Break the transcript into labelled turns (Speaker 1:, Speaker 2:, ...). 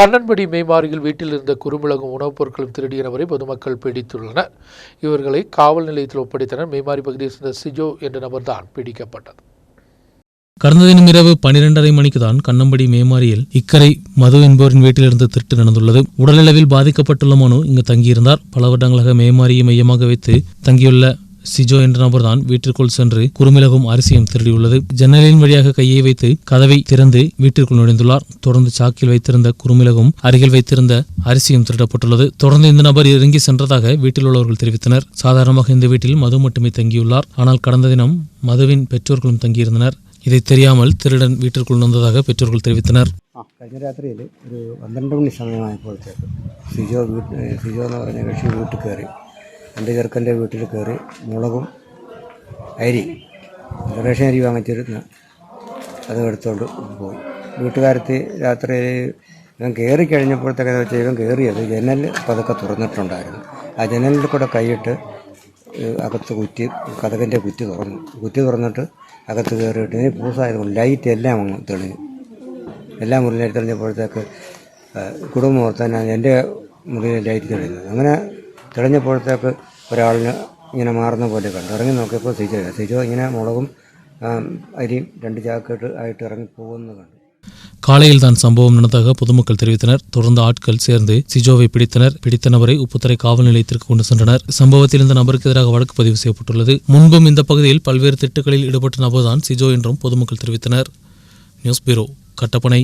Speaker 1: கண்ணன்படி மேமாரியில் வீட்டில் இருந்த குறுமிளகும் உணவுப் பொருட்களும் திருடிய நபரை பொதுமக்கள் பிடித்துள்ளனர். இவர்களை காவல் நிலையத்தில் ஒப்படைத்தனர். மேமாரி பகுதியை சேர்ந்த சிஜோ என்ற நபர்தான் பிடிக்கப்பட்டது.
Speaker 2: கடந்த தினம் இரவு பனிரெண்டரை மணிக்கு தான் கண்ணம்படி மேமாரியில் இக்கரை மது என்பவரின் வீட்டிலிருந்து திருட்டு நடந்துள்ளது. உடலளவில் பாதிக்கப்பட்டுள்ள மனு இங்கு தங்கியிருந்தார். பல வருடங்களாக மேமாரியை மையமாக வைத்து தங்கியுள்ள சிஜோ என்ற நபர்தான் வீட்டிற்குள் சென்று குறுமிளகும் அரிசியும் திருடியுள்ளது. ஜன்னலின் வழியாக கையை வைத்து கதவை திறந்து வீட்டிற்குள் நுழைந்துள்ளார். தொடர்ந்து சாக்கில் வைத்திருந்த குறுமிளகும் அருகில் வைத்திருந்த அரிசியும் திருடப்பட்டுள்ளது. தொடர்ந்து இந்த நபர் இறங்கி சென்றதாக வீட்டில் உள்ளவர்கள் தெரிவித்தனர். சாதாரணமாக இந்த வீட்டில் மது மட்டுமே தங்கியுள்ளார். ஆனால் கடந்த தினம் மதுவின் பெற்றோர்களும் தங்கியிருந்தனர். இதை தெரியாமல் திருடன் வீட்டிற்குள் കൊണ്ടുവന്നതാക பெற்றோர்கள் தெரிவித்தனர்.
Speaker 3: കഴിഞ്ഞ രാത്രിയിൽ ഒരു പന്ത്രണ്ട് മണി സമയമായപ്പോഴത്തേക്ക് സിജോ വീട്ട് സിജോ എന്ന് പറഞ്ഞ കക്ഷി വീട്ടിൽ എന്റെ ചെറുക്കന്റെ വീട്ടിൽ കയറി മുളകും അരി റേഷൻ അരി വാങ്ങിച്ചിരുന്ന് അത് എടുത്തുകൊണ്ട് പോയി. വീട്ടുകാരത്തി രാത്രി ഇവൻ കയറി കഴിഞ്ഞപ്പോഴത്തേക്ക് വെച്ചാൽ ഇവൻ കയറിയത് ജനൽ പതുക്കെ തുറന്നിട്ടുണ്ടായിരുന്നു. ആ ജനലിൽ കൂടെ കൈയിട്ട് അകത്ത് കുറ്റി കഥകന്റെ കുറ്റി തുറന്നു. കുറ്റി തുറന്നിട്ട് അകത്ത് കയറിയിട്ട് ഇനി പൂസായതുകൊണ്ട് ലൈറ്റ് എല്ലാം അങ്ങ് തെളിഞ്ഞു. എല്ലാം മുറിയിലേക്ക് തെളിഞ്ഞപ്പോഴത്തേക്ക് കുടുംബം ഓർത്താൻ എന്റെ മുറിയിൽ ലൈറ്റ് തെളിഞ്ഞത് അങ്ങനെ തെളിഞ്ഞപ്പോഴത്തേക്ക് ഒരാളിന് ഇങ്ങനെ മാറുന്ന പോലെ കണ്ടു ഇറങ്ങി നോക്കിയപ്പോൾ സിജോ സിജോ ഇങ്ങനെ മുളകും ആ, അരിയും രണ്ട് ചാക്കിട്ട് ആയിട്ട് ഇറങ്ങി പോകുന്നത് കണ്ടു
Speaker 2: காலையில் தான் சம்பவம் நடந்ததாக பொதுமக்கள் தெரிவித்தனர் தொடர்ந்து ஆட்கள் சேர்ந்து சிஜோவை பிடித்தனர் பிடித்த நபரை உப்புத்துறை காவல் நிலையத்திற்கு கொண்டு சென்றனர் சம்பவத்தில் இந்த நபருக்கு எதிராக வழக்கு பதிவு செய்யப்பட்டுள்ளது முன்பும் இந்த பகுதியில் பல்வேறு திட்டுகளில் ஈடுபட்ட நபர்தான் சிஜோ என்றும் பொதுமக்கள் தெரிவித்தனர் நியூஸ் பியூரோ கட்டப்பனை